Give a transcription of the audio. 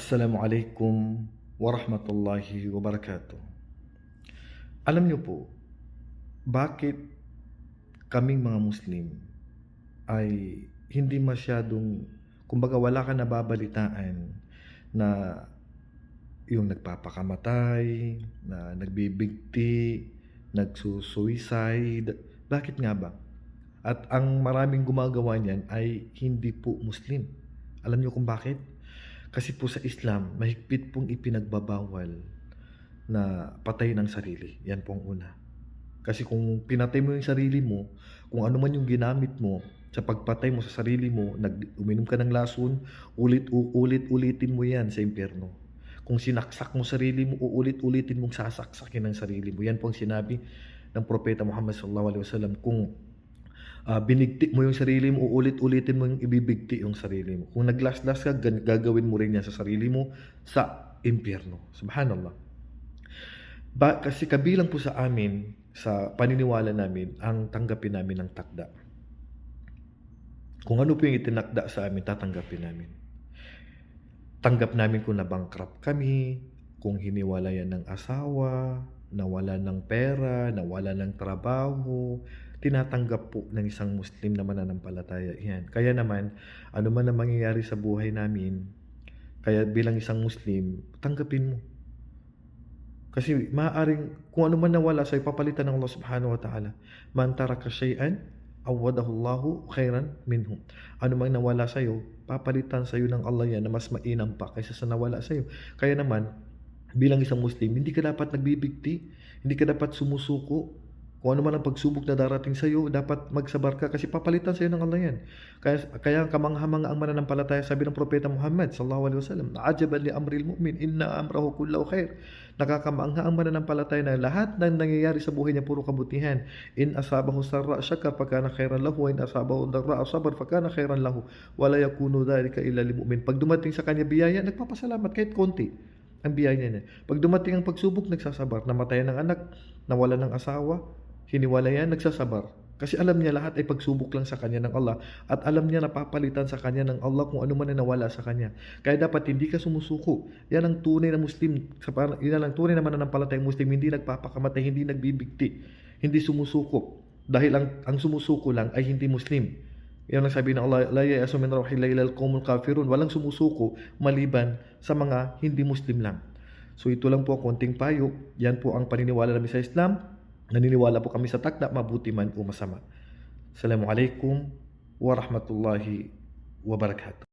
Assalamualaikum warahmatullahi wabarakatuh. Alam niyo po, bakit kaming mga Muslim ay hindi masyadong, kumbaga wala ka nababalitaan na yung nagpapakamatay, na nagbibigti, nagsusuicide. Bakit nga ba? At ang maraming gumagawa niyan ay hindi po Muslim. Alam niyo kung bakit? Kasi po sa Islam, mahigpit pong ipinagbabawal na patayin ang sarili. Yan pong una. Kasi kung pinatay mo yung sarili mo, kung ano man yung ginamit mo sa pagpatay mo sa sarili mo, nag uminom ka ng lason, ulit ulit ulitin mo yan sa impyerno. Kung sinaksak mo sarili mo, uulit-ulitin mong sasaksakin ang sarili mo. Yan po ang sinabi ng Propeta Muhammad sallallahu alaihi wasallam kung ah, binigti mo yung sarili mo, uulit-ulitin mo yung ibibigti yung sarili mo. Kung naglaslas ka, gagawin mo rin yan sa sarili mo sa impyerno. Subhanallah. Ba, kasi kabilang po sa amin, sa paniniwala namin, ang tanggapin namin ng takda. Kung ano po yung itinakda sa amin, tatanggapin namin. Tanggap namin kung nabankrupt kami, kung hiniwalayan ng asawa, nawala ng pera, nawala ng trabaho, tinatanggap po ng isang Muslim na mananampalataya yan. Kaya naman, ano man ang mangyayari sa buhay namin, kaya bilang isang Muslim, tanggapin mo. Kasi maaaring kung ano man nawala sa'yo, papalitan ng Allah subhanahu wa ta'ala. Man taraka shay'an, awadahullahu khairan minhum. Ano man nawala sa'yo, papalitan sa'yo ng Allah yan na mas mainam pa kaysa sa nawala sa'yo. Kaya naman, bilang isang Muslim, hindi ka dapat nagbibigti, hindi ka dapat sumusuko. Kung ano man ang pagsubok na darating sa iyo, dapat magsabar ka kasi papalitan sa iyo ng Allah yan. Kaya, kaya ang kamangha-mangha ang mananampalataya, sabi ng Propeta Muhammad sallallahu alaihi wasallam, "Ajaban li amril mu'min, inna amrahu kullahu khair." Nakakamangha ang mananampalataya na lahat ng nangyayari sa buhay niya puro kabutihan. In asabahu sarra syakar fakana khairan lahu, in asabahu darra sabar fakana khairan lahu. Wala yakunu dhalika illa lil mu'min. Pag dumating sa kanya biyaya, nagpapasalamat kahit konti ang biyaya niya. Pag dumating ang pagsubok, nagsasabar. Namatayan ng anak, nawala ng asawa, hiniwalayan, nagsasabar. Kasi alam niya lahat ay pagsubok lang sa kanya ng Allah at alam niya napapalitan sa kanya ng Allah kung ano man na nawala sa kanya. Kaya dapat hindi ka sumusuko. Yan ang tunay na Muslim. Sa yan ang tunay na palatayang Muslim. Hindi nagpapakamatay, hindi nagbibigti, hindi sumusuko. Dahil ang, ang sumusuko lang ay hindi Muslim. Yan ang sabi ng Allah, la yayasu min rauhillahi ilal qawmul kafirun. Walang sumusuko maliban sa mga hindi Muslim lang. So ito lang po konting payo. Yan po ang paniniwala namin sa Islam. Naniniwala po kami sa takda, mabuti man o masama. Assalamualaikum warahmatullahi wabarakatuh.